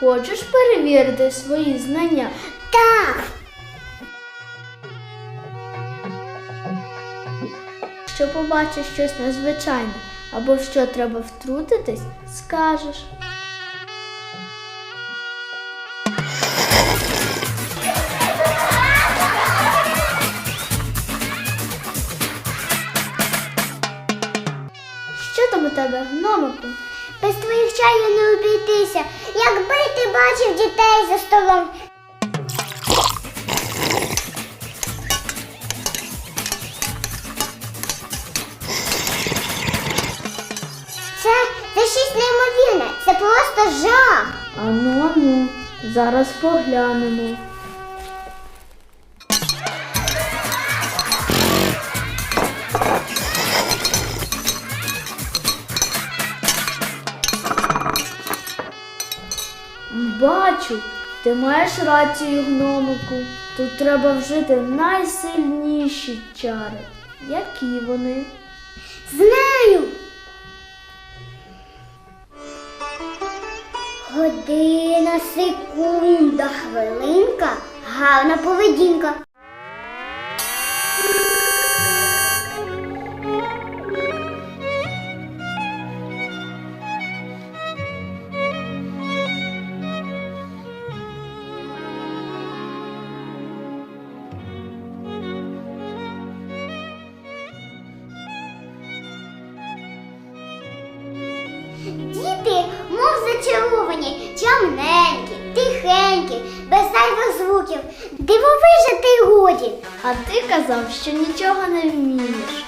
Хочеш перевірити свої знання? Так. Якщо побачиш щось незвичайне або в що треба втрутитись, скажеш. Що там у тебе, гномику? Без твоїх чаю не обійтися. Якби ти бачив дітей за столом. Це, це щось неймовірне, це просто жах. Ану, ану, зараз поглянемо. Бачу, ти маєш рацію, гномику. Тут треба вжити найсильніші чари. Які вони? Знаю. Година, секунда, хвилинка, гарна поведінка. Тихенькі, без зайвих звуків. Дивовижа ти годі. А ти казав, що нічого не вмієш.